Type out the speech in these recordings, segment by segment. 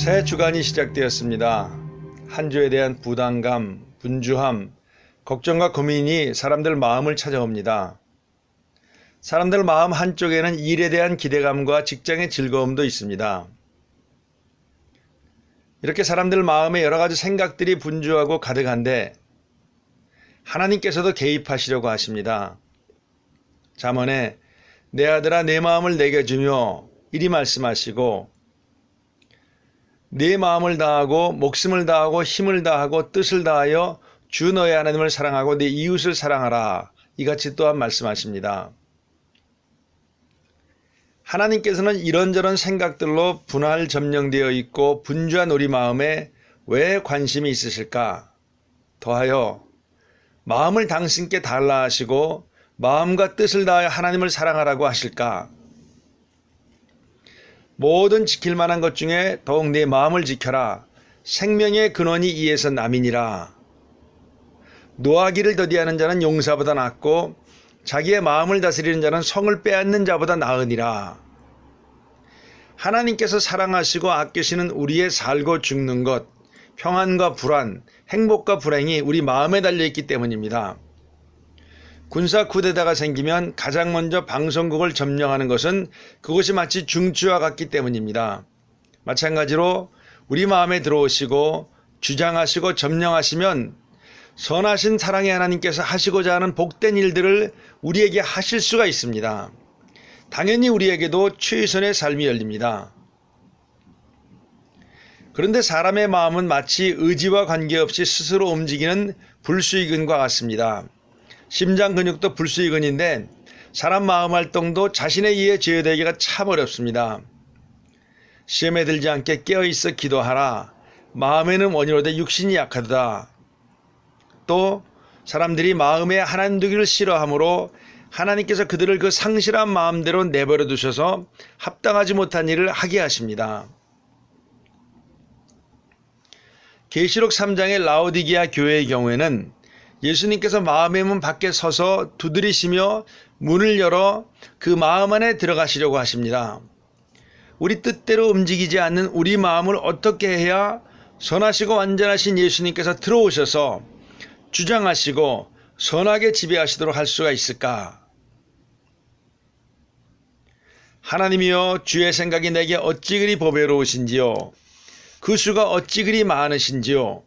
새 주간이 시작되었습니다. 한 주에 대한 부담감, 분주함, 걱정과 고민이 사람들 마음을 찾아옵니다. 사람들 마음 한쪽에는 일에 대한 기대감과 직장의 즐거움도 있습니다. 이렇게 사람들 마음에 여러 가지 생각들이 분주하고 가득한데 하나님께서도 개입하시려고 하십니다. 잠언에 내 아들아 내 마음을 내게 주며 이리 말씀하시고 내 마음을 다하고 목숨을 다하고 힘을 다하고 뜻을 다하여 주 너의 하나님을 사랑하고 내 이웃을 사랑하라 이같이 또한 말씀하십니다. 하나님께서는 이런저런 생각들로 분할 점령되어 있고 분주한 우리 마음에 왜 관심이 있으실까? 더하여 마음을 당신께 달라 하시고 마음과 뜻을 다하여 하나님을 사랑하라고 하실까? 모든 지킬 만한 것 중에 더욱 내 마음을 지켜라. 생명의 근원이 이에서 남이니라. 노하기를 더디하는 자는 용사보다 낫고 자기의 마음을 다스리는 자는 성을 빼앗는 자보다 나으니라. 하나님께서 사랑하시고 아끼시는 우리의 살고 죽는 것, 평안과 불안, 행복과 불행이 우리 마음에 달려 있기 때문입니다. 군사 쿠데타가 생기면 가장 먼저 방송국을 점령하는 것은 그것이 마치 중추와 같기 때문입니다. 마찬가지로 우리 마음에 들어오시고 주장하시고 점령하시면 선하신 사랑의 하나님께서 하시고자 하는 복된 일들을 우리에게 하실 수가 있습니다. 당연히 우리에게도 최선의 삶이 열립니다. 그런데 사람의 마음은 마치 의지와 관계없이 스스로 움직이는 불수의근과 같습니다. 심장 근육도 불수의근인데 사람 마음 활동도 자신에 의해 제어되기가 참 어렵습니다. 시험에 들지 않게 깨어있어 기도하라. 마음에는 원이로되 육신이 약하다. 또 사람들이 마음에 하나님 두기를 싫어하므로 하나님께서 그들을 그 상실한 마음대로 내버려 두셔서 합당하지 못한 일을 하게 하십니다. 계시록 3장의 라오디기아 교회의 경우에는 예수님께서 마음의 문 밖에 서서 두드리시며 문을 열어 그 마음 안에 들어가시려고 하십니다. 우리 뜻대로 움직이지 않는 우리 마음을 어떻게 해야 선하시고 완전하신 예수님께서 들어오셔서 주장하시고 선하게 지배하시도록 할 수가 있을까? 하나님이여 주의 생각이 내게 어찌 그리 보배로우신지요? 그 수가 어찌 그리 많으신지요?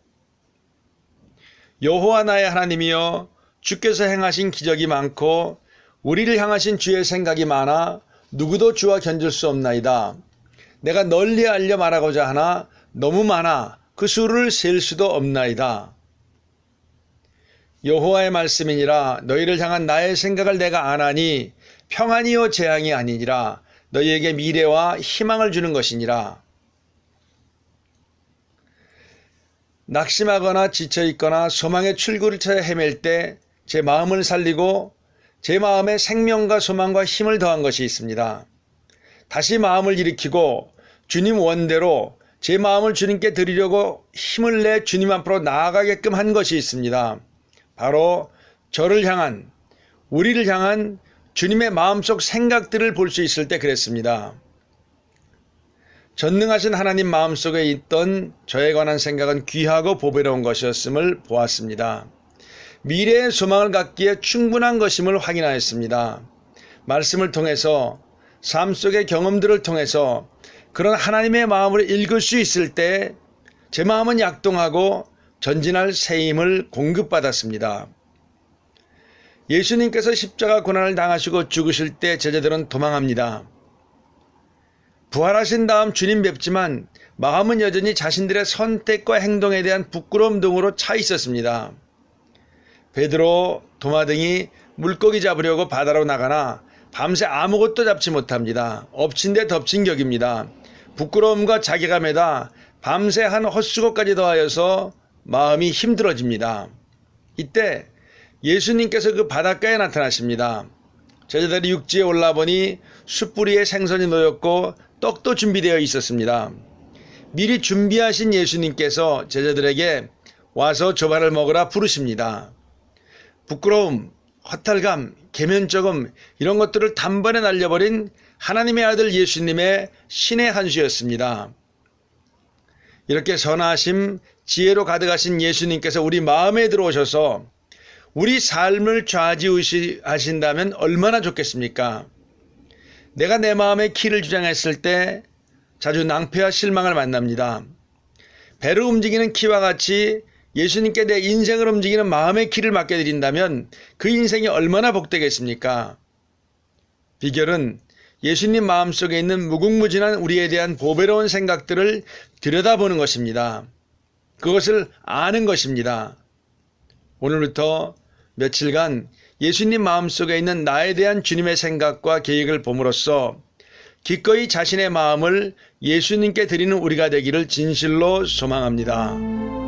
여호와 나의 하나님이여 주께서 행하신 기적이 많고 우리를 향하신 주의 생각이 많아 누구도 주와 견줄 수 없나이다. 내가 널리 알려 말하고자 하나 너무 많아 그 수를 셀 수도 없나이다. 여호와의 말씀이니라 너희를 향한 나의 생각을 내가 아나니 평안이요 재앙이 아니니라 너희에게 미래와 희망을 주는 것이니라. 낙심하거나 지쳐있거나 소망의 출구를 찾아 헤맬 때 제 마음을 살리고 제 마음에 생명과 소망과 힘을 더한 것이 있습니다. 다시 마음을 일으키고 주님 원대로 제 마음을 주님께 드리려고 힘을 내 주님 앞으로 나아가게끔 한 것이 있습니다. 바로 저를 향한, 우리를 향한 주님의 마음속 생각들을 볼 수 있을 때 그랬습니다. 전능하신 하나님 마음속에 있던 저에 관한 생각은 귀하고 보배로운 것이었음을 보았습니다. 미래의 소망을 갖기에 충분한 것임을 확인하였습니다. 말씀을 통해서 삶 속의 경험들을 통해서 그런 하나님의 마음을 읽을 수 있을 때 제 마음은 약동하고 전진할 새 힘을 공급받았습니다. 예수님께서 십자가 고난을 당하시고 죽으실 때 제자들은 도망합니다. 부활하신 다음 주님 뵙지만 마음은 여전히 자신들의 선택과 행동에 대한 부끄러움 등으로 차 있었습니다. 베드로, 도마 등이 물고기 잡으려고 바다로 나가나 밤새 아무것도 잡지 못합니다. 엎친 데 덮친 격입니다. 부끄러움과 자괴감에다 밤새 한 헛수고까지 더하여서 마음이 힘들어집니다. 이때 예수님께서 그 바닷가에 나타나십니다. 제자들이 육지에 올라보니 숯불위에 생선이 놓였고 떡도 준비되어 있었습니다. 미리 준비하신 예수님께서 제자들에게 와서 조반을 먹으라 부르십니다. 부끄러움, 허탈감, 개면적음 이런 것들을 단번에 날려버린 하나님의 아들 예수님의 신의 한 수였습니다. 이렇게 선하심, 지혜로 가득하신 예수님께서 우리 마음에 들어오셔서 우리 삶을 좌지우지하신다면 얼마나 좋겠습니까? 내가 내 마음의 키를 주장했을 때 자주 낭패와 실망을 만납니다. 배를 움직이는 키와 같이 예수님께 내 인생을 움직이는 마음의 키를 맡겨드린다면 그 인생이 얼마나 복되겠습니까? 비결은 예수님 마음속에 있는 무궁무진한 우리에 대한 보배로운 생각들을 들여다보는 것입니다. 그것을 아는 것입니다. 오늘부터 며칠간 예수님 마음속에 있는 나에 대한 주님의 생각과 계획을 봄으로써 기꺼이 자신의 마음을 예수님께 드리는 우리가 되기를 진실로 소망합니다.